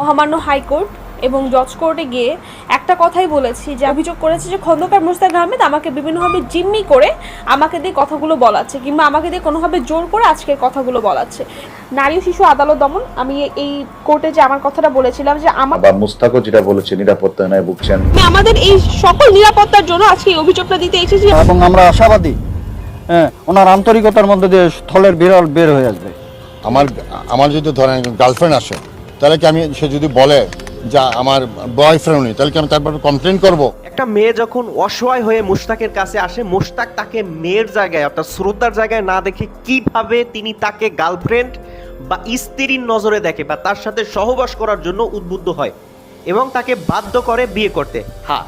মহামান্য হাইকোর্ট এবং জজ কোর্টে গিয়ে একটা কথাই বলেছি যে অভিযোগ করেছে যে খন্দকার মুস্তাক আহমেদ আমাকে বিভিন্নভাবে জিম্মি করে আমাকে দিয়ে কথাগুলো বলাচ্ছে কিংবা আমাকে দিয়ে কোনোভাবে জোর করে আজকের কথাগুলো বলাচ্ছে। নারী ও শিশু আদালত দমন আমি এই কোর্টে যে আমার কথাটা বলেছিলাম যে আমার আবার মুস্তাকও যেটা বলেছে নিরাপত্তা নয় ভুগছেন। আমি আমাদের এই সকল নিরাপত্তার জন্য আজকে এই অভিযোগটা দিতে এসেছি। এবং আমরা আশাবাদী হ্যাঁ ওনার আন্তরিকতার মধ্যে দিয়ে স্থলের বিরল বের হয়ে আসবে। আমার আমার যদি ধরেন গার্লফ্রেন্ড আসে তাহলে কি আমি, সে যদি বলে যা আমার বয়ফ্রেন্ড নেই তাহলে কি আমি তারপর কমপ্লেন করব? একটা মেয়ে যখন অসহায় হয়ে মুশতাকের কাছে আসে, মুশতাক তাকে মেয়ের জায়গায়, অর্থাৎ শ্রদ্ধার জায়গায় না দেখে কীভাবে তিনি তাকে গার্লফ্রেন্ড বা স্ত্রীর নজরে দেখে বা তার সাথে সহবাস করার জন্য উদ্বুদ্ধ হয় এবং তাকে বাধ্য করে বিয়ে করতে। হ্যাঁ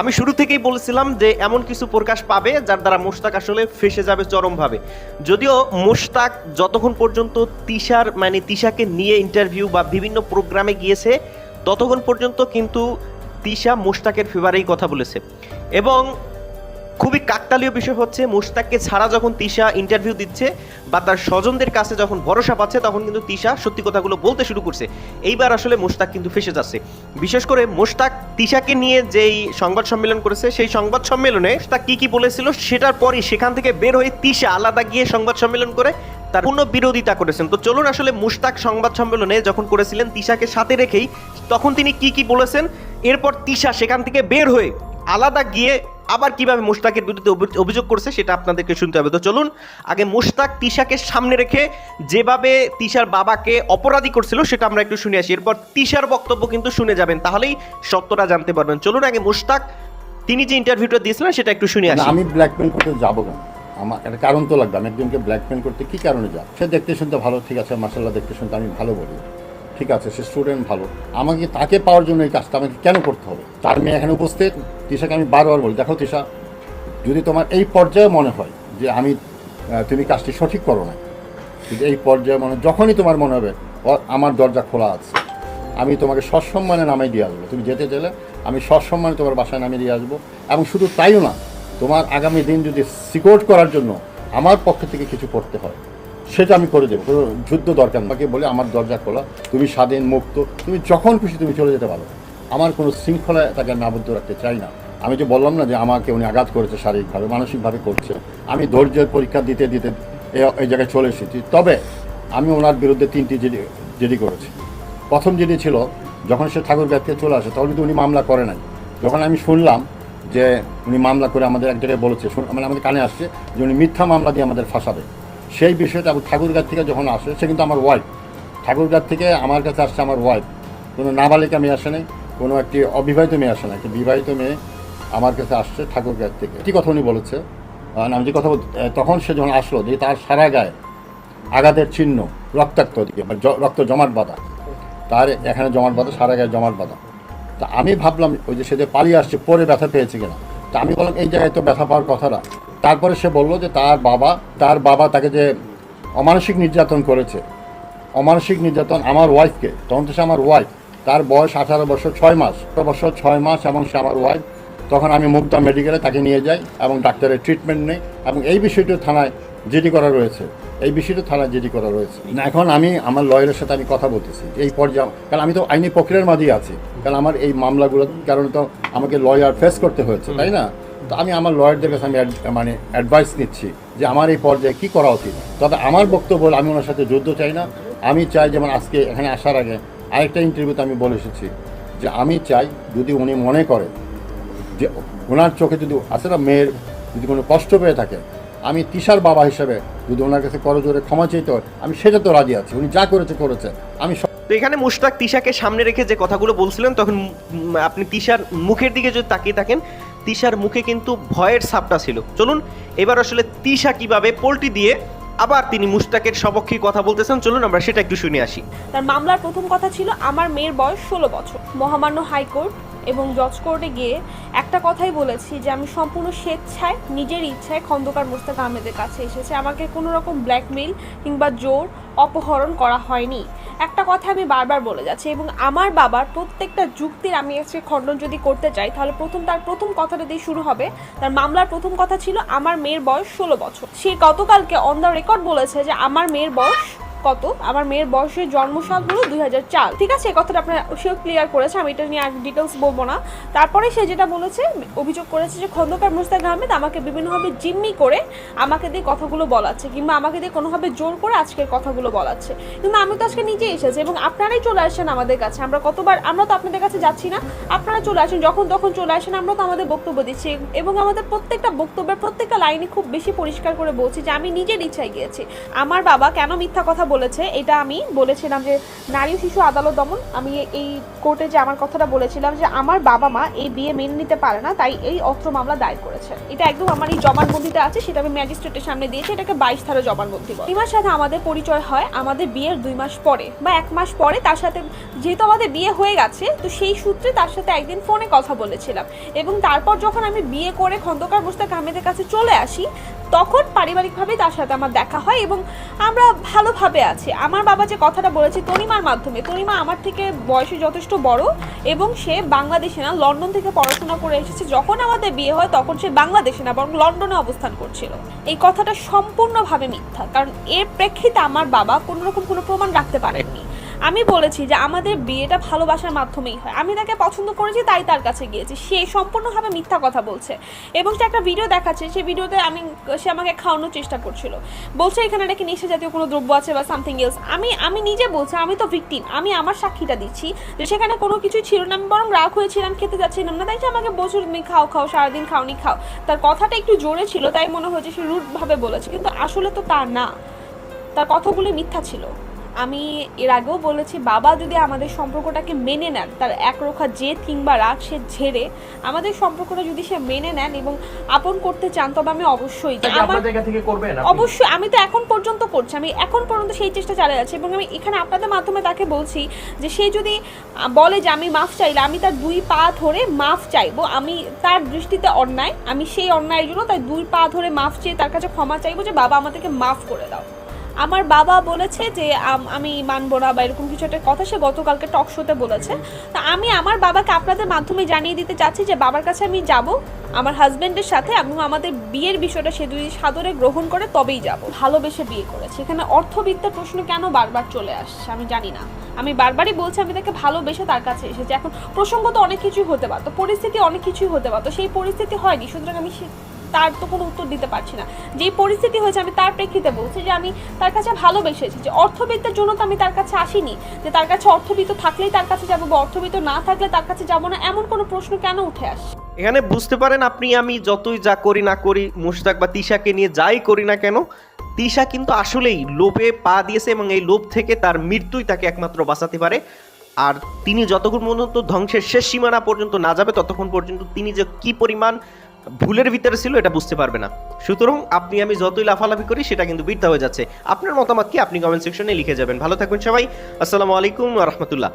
আমি শুরু থেকেই বলেছিলাম যে এমন কিছু প্রকাশ পাবে যার দ্বারা মোশতাক আসলে ফেসে যাবে চরমভাবে। যদিও মোশতাক যতক্ষণ পর্যন্ত তিশার মানে তিশাকে নিয়ে ইন্টারভিউ বা বিভিন্ন প্রোগ্রামে গিয়েছে, ততক্ষণ পর্যন্ত কিন্তু তিশা মোশতাকের ফেভারেই কথা বলেছে। এবং খুবই কাকতালীয় বিষয় হচ্ছে, মোশতাককে ছাড়া যখন তিশা ইন্টারভিউ দিচ্ছে বা তার স্বজনদের কাছে যখন ভরসা পাচ্ছে, তখন কিন্তু তিশা সত্যি কথাগুলো বলতে শুরু করছে। এইবার আসলে মুশতাক কিন্তু ফেসে যাচ্ছে। বিশেষ করে মুশতাক তিশাকে নিয়ে যেই সংবাদ সম্মেলন করেছে, সেই সংবাদ সম্মেলনে তা কি কি বলেছিল, সেটার পরই সেখান থেকে বের হয়ে তিশা আলাদা গিয়ে সংবাদ সম্মেলন করে তার পূর্ণ বিরোধিতা করেছেন। তো চলুন আসলে মুশতাক সংবাদ সম্মেলনে যখন করেছিলেন তিশাকে সাথে রেখেই, তখন তিনি কি কি বলেছেন, এরপর তিশা সেখান থেকে বের হয়ে আলাদা গিয়ে আবার কীভাবে মুশতাকের বিরুদ্ধে অভিযোগ করছে সেটা আপনাদেরকে শুনতে হবে। তো চলুন আগে মুশতাক তিশাকে সামনে রেখে যেভাবে তিশার বাবাকে অপরাধী করছিল সেটা আমরা একটু শুনে আসি। এরপর তিশার বক্তব্য কিন্তু শুনে যাবেন তাহলেই সত্যটা জানতে পারবেন। চলুন আগে মুশতাক তিনি যে ইন্টারভিউটা দিয়েছিলেন সেটা একটু শুনে আসি। আমি ব্ল্যাকমেল করতে যাব না আমার একটা কারণ তো লাগবে। আমি একজনকে ব্ল্যাকমেল করতে কি কারণে যাব? সে দেখতে শুনতে ভালো ঠিক আছে মার্শাল্লাহ দেখতে শুনতে আমি ভালো বলি। ঠিক আছে, সে স্টুডেন্ট ভালো। আমাকে তাকে পাওয়ার জন্য এই কাজটা আমাকে কেন করতে হবে? তার মেয়ে এখানে উপস্থিত, তিশাকে আমি বারবার বলি, দেখো তিশা, যদি তোমার এই পর্যায়ে মনে হয় যে আমি তুমি কাজটি সঠিক করো না কিন্তু এই পর্যায়ে মনে, যখনই তোমার মনে হবে "ও- আমার দরজা খোলা আছে, আমি তোমাকে সসম্মানে নামিয়ে দিয়ে আসব। তুমি যেতে গেলে আমি সসম্মানে তোমার বাসায় নামিয়ে দিয়ে আসব। এবং শুধু তাইও না, তোমার আগামী দিন যদি সিকিউর করার জন্য আমার পক্ষ থেকে কিছু করতে হয় সেটা আমি করে দেবো, কোনো যুদ্ধ দরকার। আমাকে বলে, আমার দরজা খোলা, তুমি স্বাধীন, মুক্ত, তুমি যখন খুশি তুমি চলে যেতে পারো। আমার কোনো শৃঙ্খলায় তাকে আমি আবদ্ধ রাখতে চাই না। আমি যে বললাম না যে আমাকে উনি আঘাত করেছে শারীরিকভাবে, মানসিকভাবে করছে। আমি ধৈর্যের পরীক্ষা দিতে দিতে এই জায়গায় চলে এসেছি। তবে আমি ওনার বিরুদ্ধে তিনটি জিডি জিডি করেছি। প্রথম জিডি ছিল, যখন সে ঠাকুরগাঁ থেকে চলে আসে, তখন কিন্তু উনি মামলা করে নাই। যখন আমি শুনলাম যে উনি মামলা করে আমাদের এক জায়গায় বলেছে মানে আমাদের কানে আসছে যে উনি মিথ্যা মামলা দিয়ে আমাদের ফাঁসাবে। সেই বিষয়টা ঠাকুরগাঁ থেকে যখন আসে, সে কিন্তু আমার ওয়াইফ ঠাকুরগাঁ থেকে আমার কাছে আসছে আমার ওয়াইফ কোনো নাবালিকা মেয়ে আসে নাই, কোনো একটি অবিবাহিত মেয়ে আসে না একটি বিবাহিত মেয়ে আমার কাছে আসছে ঠাকুরগাঁ থেকে। কি কথা উনি বলেছে? আমি যে কথা তখন সে যখন আসলো, যে তার সারা গায়ে আঘাতের চিহ্ন, রক্তাক্ত দিকে রক্ত জমাট বাঁধা। তার এখানে জমাট বাঁধা, সারা গায়ে জমাট বাঁধা। তা আমি ভাবলাম, ওই যে সে যে পালিয়ে আসছে, পরে ব্যথা পেয়েছে কিনা? তা আমি বললাম, এই জায়গায় তো ব্যথা পাওয়ার কথা না তারপরে সে বলল যে তার বাবা তার বাবা তাকে যে অমানসিক নির্যাতন করেছে, অমানসিক নির্যাতন আমার ওয়াইফকে তখন তো সে আমার ওয়াইফ তার বয়স আঠারো বছর, ছয় মাস, আঠারো বছর, ছয় মাস এবং সে আমার ওয়াইফ তখন আমি মুক্তা মেডিকেলে তাকে নিয়ে যাই এবং ডাক্তারের ট্রিটমেন্ট নেই এবং এই বিষয়টি থানায় জিডি করা রয়েছে, এই বিষয়টি থানায় জিডি করা রয়েছে। এখন আমি, আমার লয়ারের সাথে আমি কথা বলতেছি, এই পর্যায়ে, কারণ আমি তো আইনি প্রক্রিয়ার মাঝেই আছি, কারণ আমার এই মামলাগুলোর কারণে তো আমাকে লয়ার ফেস করতে হয়েছে, তাই না? তো আমি আমার লয়ারদের কাছে আমি মানে অ্যাডভাইস নিচ্ছি যে আমার এই পর্যায়ে কী করা উচিত? তবে আমার বক্তব্য আমি ওনার সাথে যুদ্ধ চাই না। আমি চাই যেমন আজকে এখানে আসার আগে আরেকটা ইন্টারভিউতে আমি বলে এসেছি যে আমি চাই যদি উনি মনে করে যে ওনার চোখে যদি আসলে না মেয়ের যদি কোনো কষ্ট পেয়ে থাকে, আমি তিশার বাবা হিসেবে যদি ওনার কাছে করজোরে ক্ষমা চাইতে হয়, আমি সেটা তো রাজি আছি। উনি যা করেছে করেছে। আমি তো এখানে মুশতাক তিশাকে সামনে রেখে যে কথাগুলো বলছিলেন, তখন আপনি তিশার মুখের দিকে যদি তাকিয়ে থাকেন তিশার মুখে কিন্তু ভয়ের ছাপটা ছিল। চলুন, এবার আসলে তিশা কীভাবে পোল্টি দিয়ে আবার তিনি মুস্তাকের সপক্ষে কথা বলতেছেন, চলুন আমরা সেটা একটু শুনে আসি। তার মামলার প্রথম কথা ছিল, আমার মেয়ের বয়স ষোলো বছর। মহামান্য হাইকোর্ট এবং জজ কোর্টে গিয়ে একটা কথাই বলেছি যে আমি সম্পূর্ণ স্বেচ্ছায়, নিজের ইচ্ছায় খন্দকার মোস্তাক আহমেদের কাছে এসেছে। আমাকে কোনো রকম ব্ল্যাকমেইল কিংবা জোর অপহরণ করা হয়নি। একটা কথা আমি বারবার বলে যাচ্ছি এবং আমার বাবার প্রত্যেকটা যুক্তির আমি আজকে খণ্ডন যদি করতে চাই, তাহলে প্রথম তার প্রথম কথাটা দিয়ে শুরু হবে। তার মামলার প্রথম কথা ছিল, আমার মেয়ের বয়স ষোলো বছর। সে গতকালকে অন দ্য রেকর্ড বলেছে যে, আমার মেয়ের বয়স কত? আমার মেয়ের বয়সের জন্মসাল হলো দুই ঠিক আছে, এই কথাটা আপনার সেও ক্লিয়ার করেছে, আমি এটা নিয়ে আর ডিটেলস বলব না। তারপরে সে যেটা বলেছে, অভিযোগ করেছে যে খন্দকার মুস্তাক আহমেদ আমাকে বিভিন্নভাবে জিম্মি করে আমাকে দিয়ে কথাগুলো বলাচ্ছে, কিংবা আমাকে দিয়ে কোনোভাবে জোর করে আজকের কথাগুলো বলাচ্ছে। কিন্তু আমি তো আজকে নিজে এসেছি এবং আপনারাই চলে আসেন আমাদের কাছে। আমরা কতবার, আমরা তো আপনাদের কাছে যাচ্ছি না, আপনারা চলে আসেন, যখন তখন চলে আসেন, আমরা তো আমাদের বক্তব্য দিচ্ছি। এবং আমাদের প্রত্যেকটা বক্তব্যের প্রত্যেকটা লাইনে খুব বেশি পরিষ্কার করে বলছি যে আমি নিজের ইচ্ছায় গিয়েছি। আমার বাবা কেন মিথ্যা কথা বলেছে, এটা আমি বলেছিলাম যে নারী শিশু আদালত দমন। আমি এই কোর্টে যে আমার কথাটা বলেছিলাম যে আমার বাবা মা এই বিয়ে মেনে নিতে পারে না, তাই এই অস্ত্র মামলা দায়ের করেছে। এটা একদম আমার এই জবানবন্দিতে আছে, সেটা আমি ম্যাজিস্ট্রেটের সামনে দিয়েছি, এটাকে বাইশ ধারা জবানবন্দি বলে। ইমার সাথে আমাদের পরিচয় হয়, আমাদের বিয়ের দুই মাস পরে বা এক মাস পরে, তার সাথে যেহেতু আমাদের বিয়ে হয়ে গেছে, তো সেই সূত্রে তার সাথে একদিন ফোনে কথা বলেছিলাম। এবং তারপর যখন আমি বিয়ে করে খন্দকার মুস্তাক আহমেদের কাছে চলে আসি তখন পারিবারিকভাবে তার সাথে আমার দেখা হয় এবং আমরা ভালোভাবে আছি। আমার বাবা যে কথাটা বলেছে তনিমার মাধ্যমে, তনিমা আমার থেকে বয়সে যথেষ্ট বড় এবং সে বাংলাদেশে না, লন্ডন থেকে পড়াশোনা করে এসেছে। যখন আমাদের বিয়ে হয় তখন সে বাংলাদেশে না, বরং লন্ডনে অবস্থান করছিল। এই কথাটা সম্পূর্ণভাবে মিথ্যা, কারণ এর প্রেক্ষিতে আমার বাবা কোনোরকম কোনো প্রমাণ রাখতে পারেননি। আমি বলেছি যে আমাদের বিয়েটা ভালোবাসার মাধ্যমেই হয়। আমি তাকে পছন্দ করেছি, তাই তার কাছে গিয়েছি। সে সম্পূর্ণভাবে মিথ্যা কথা বলছে। এবং সে একটা ভিডিও দেখাচ্ছে সেই ভিডিওতে আমি, সে আমাকে খাওয়ানোর চেষ্টা করছিল। বলছে এখানে নাকি নেশা জাতীয় কোনো দ্রব্য আছে বা সামথিং এলস আমি আমি নিজে বলছি, আমি তো ভিকটিম আমি আমার সাক্ষীটা দিচ্ছি যে সেখানে কোনো কিছুই ছিল না। আমি বরং রাগ হয়েছিলাম, খেতে যাচ্ছিলাম না। তাই সে আমাকে বলছিল, তুমি খাও খাও, সারাদিন খাওনি, খাও। তার কথাটা একটু জোরে ছিল, তাই মনে হয়েছে সে রুটভাবে বলেছে। কিন্তু আসলে তো তা না। তার কথাগুলি মিথ্যা ছিল। আমি এর আগেও বলেছি বাবা যদি আমাদের সম্পর্কটাকে মেনে নেন তার একরোখা জেদ কিংবা রাগ সে ঝেড়ে আমাদের সম্পর্কটা যদি সে মেনে নেন এবং আপন করতে চান তবে আমি অবশ্যই? অবশ্যই আমি তো এখন পর্যন্ত করছি আমি এখন পর্যন্ত সেই চেষ্টা চালিয়ে যাচ্ছি এবং আমি এখানে আপনাদের মাধ্যমে তাকে বলছি যে সে যদি বলে যে আমি মাফ চাইলে আমি তার দুই পা ধরে মাফ চাইব আমি তার দৃষ্টিতে অন্যায় আমি সেই অন্যায়ের জন্য তার দুই পা ধরে মাফ চেয়ে তার কাছে ক্ষমা চাইব যে বাবা আমাদেরকে মাফ করে দাও আমার বাবা বলেছে যে, আম- মানবো না বা এরকম কিছু একটা কথা সে গতকালকে টক শোতে বলেছে। তা আমি আমার বাবাকে আপনাদের মাধ্যমে জানিয়ে দিতে চাচ্ছি যে, বাবার কাছে আমি যাব, আমার হাজব্যান্ডের সাথে এবং আমাদের বিয়ের বিষয়টা সে যদি সাদরে গ্রহণ করে তবেই যাব। ভালোবেসে বিয়ে করেছে। এখানে অর্থবিত্তের প্রশ্ন কেন বারবার চলে আসছে আমি জানি না। আমি বারবারই বলছি আমি তাকে ভালোবেসে তার কাছে এসেছি। এখন প্রসঙ্গ তো অনেক কিছুই হতে পারতো, পরিস্থিতি অনেক কিছুই হতে পারতো, সেই পরিস্থিতি হয়নি। সুতরাং আমি তার তো কোনো উত্তর দিতে পারছি না। যেই পরিস্থিতি হয়েছে, আমি তার প্রেক্ষিতে বলছি যে আমি তার কাছে ভালোবেসেছি, যে অর্থবিত্তের জন্য তো আমি তার কাছে আসিনি, যে তার কাছে অর্থবিত্ত থাকলেই তার কাছে যাব বা অর্থবিত্ত না থাকলে তার কাছে যাব না, এমন কোনো প্রশ্ন কেন উঠে আসে? এখানে বুঝতে পারেন আপনি, আমি যতই যা করি না করি মুশতাক বা তিশাকে নিয়ে যাই করি না কেন, তিশা কিন্তু আসলেই লোভে পা দিয়েছে এবং এই লোভ থেকে তার মৃত্যুই তাকে একমাত্র বাঁচাতে পারে। আর তিনি যতক্ষণ পর্যন্ত ধ্বংসের শেষ সীমানা পর্যন্ত না যাবে, ততক্ষণ পর্যন্ত তিনি যে কি পরিমাণ ভুলের ভিতরে ছিল, এটা বুঝতে পারবে না। সুতরাং আপনি, আমি যতই লাফালাফি করি, সেটা কিন্তু বৃদ্ধা হয়ে যাচ্ছে। আপনার মতামত কি? আপনি কমেন্ট সেকশনে লিখে যাবেন। ভালো থাকবেন সবাই। আসসালামু আলাইকুম রহমতুল্লাহ।